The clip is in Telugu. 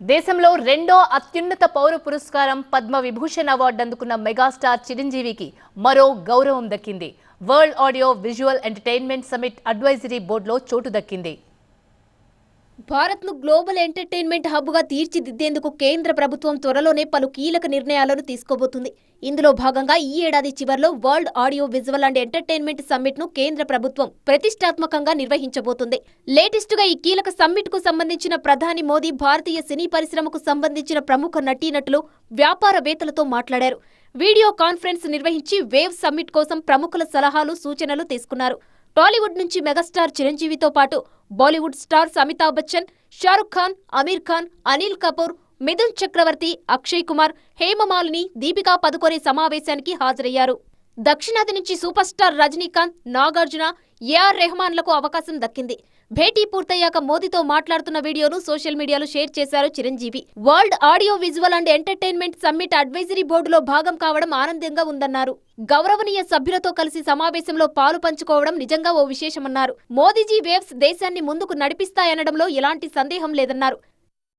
దేశంలో రెండో అత్యున్నత పౌర పురస్కారం పద్మ విభూషణ్ అవార్డు అందుకున్న మెగాస్టార్ చిరంజీవికి మరో గౌరవం దక్కింది. World audio visual entertainment summit advisory బోర్డులో చోటు దక్కింది. భారత్ను గ్లోబల్ ఎంటర్టైన్మెంట్ హబ్గా తీర్చిదిద్దేందుకు కేంద్ర ప్రభుత్వం త్వరలోనే పలు కీలక నిర్ణయాలను తీసుకోబోతుంది. ఇందులో భాగంగా ఈ ఏడాది చివర్లో world audio visual and entertainment సమ్మిట్ను కేంద్ర ప్రభుత్వం ప్రతిష్టాత్మకంగా నిర్వహించబోతుంది. లేటెస్ట్గా ఈ కీలక సమ్మిట్కు సంబంధించిన ప్రధాని మోదీ భారతీయ సినీ పరిశ్రమకు సంబంధించిన ప్రముఖ నటీనటులు వ్యాపారవేత్తలతో మాట్లాడారు. వీడియో కాన్ఫరెన్స్ నిర్వహించి వేవ్ సమ్మిట్ కోసం ప్రముఖుల సలహాలు సూచనలు తీసుకున్నారు. టాలీవుడ్ నుంచి మెగాస్టార్ చిరంజీవితో పాటు బాలీవుడ్ స్టార్స్ అమితాబ్ బచ్చన్ షారుఖ్ ఖాన్ అమీర్ ఖాన్ అనిల్ కపూర్ మిథున్ చక్రవర్తి అక్షయ్ కుమార్ హేమమాలిని దీపికా పదుకొనే సమావేశానికి హాజరయ్యారు. దక్షిణాది నుంచి superstar Rajinikanth Nagarjuna A R రెహమాన్లకు అవకాశం దక్కింది. భేటీ పూర్తయ్యాక మోదీతో మాట్లాడుతున్న వీడియోను సోషల్ మీడియాలో షేర్ చేశారు Chiranjeevi. World audio visual and entertainment summit advisory బోర్డులో భాగం కావడం ఆనందంగా ఉందన్నారు. గౌరవనీయ సభ్యులతో కలిసి సమావేశంలో పాలు పంచుకోవడం నిజంగా ఓ విశేషమన్నారు. మోదీజీ వేవ్స్ దేశాన్ని ముందుకు నడిపిస్తాయనడంలో ఎలాంటి సందేహం లేదన్నారు.